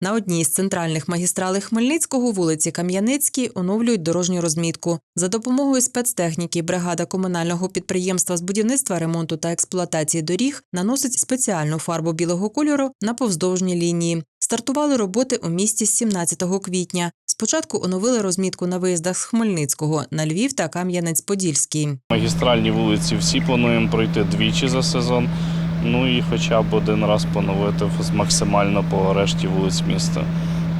На одній з центральних магістралей Хмельницького вулиці Кам'яницькій оновлюють дорожню розмітку. За допомогою спецтехніки бригада комунального підприємства з будівництва, ремонту та експлуатації доріг наносить спеціальну фарбу білого кольору на повздовжні лінії. Стартували роботи у місті з 17 квітня. Спочатку оновили розмітку на виїздах з Хмельницького на Львів та Кам'янець-Подільський. Магістральні вулиці всі плануємо пройти двічі за сезон. Ну і хоча б один раз поновити максимально по решті вулиць міста.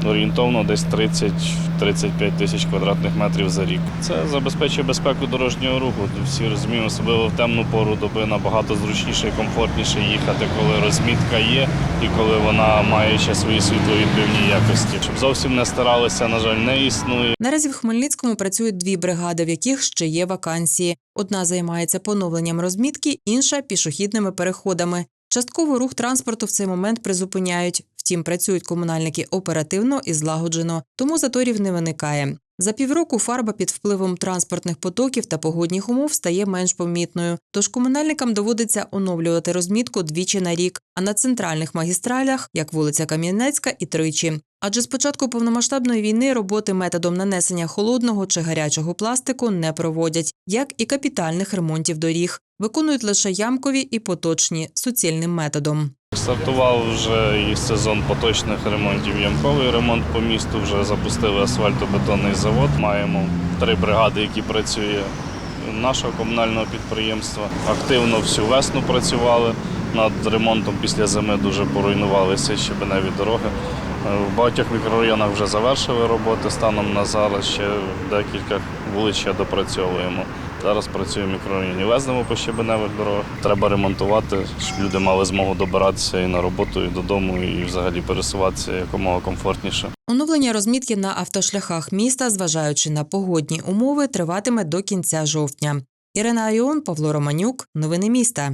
Орієнтовно десь 30-35 тисяч квадратних метрів за рік. Це забезпечує безпеку дорожнього руху. Всі розуміємо, особливо в темну пору доби набагато зручніше і комфортніше їхати, коли розмітка є і коли вона має ще свої світловідбивні якості. Щоб зовсім не старалися, на жаль, не існує. Наразі в Хмельницькому працюють дві бригади, в яких ще є вакансії. Одна займається поновленням розмітки, інша пішохідними переходами. Частково рух транспорту в цей момент призупиняють. Втім, працюють комунальники оперативно і злагоджено, тому заторів не виникає. За півроку фарба під впливом транспортних потоків та погодних умов стає менш помітною. Тож комунальникам доводиться оновлювати розмітку двічі на рік, а на центральних магістралях, як вулиця Кам'янецька, і тричі. Адже з початку повномасштабної війни роботи методом нанесення холодного чи гарячого пластику не проводять, як і капітальних ремонтів доріг. Виконують лише ямкові і поточні суцільним методом. Стартував вже і сезон поточних ремонтів. Ямковий ремонт по місту вже запустили асфальтобетонний завод. Маємо три бригади, які працює нашого комунального підприємства. Активно всю весну працювали над ремонтом. Після зими дуже поруйнувалися щебеневі дороги. Е, В багатьох мікрорайонах вже завершили роботи. Станом на зараз ще декілька вулиць ще допрацьовуємо. Зараз працюємо в мікрорайоні Везнемо по щебеневих дорогах. Треба ремонтувати, щоб люди мали змогу добиратися і на роботу, і додому, і взагалі пересуватися якомога комфортніше. Оновлення розмітки на автошляхах міста, зважаючи на погодні умови, триватиме до кінця жовтня. Ірина Аріон, Павло Романюк. Новини міста.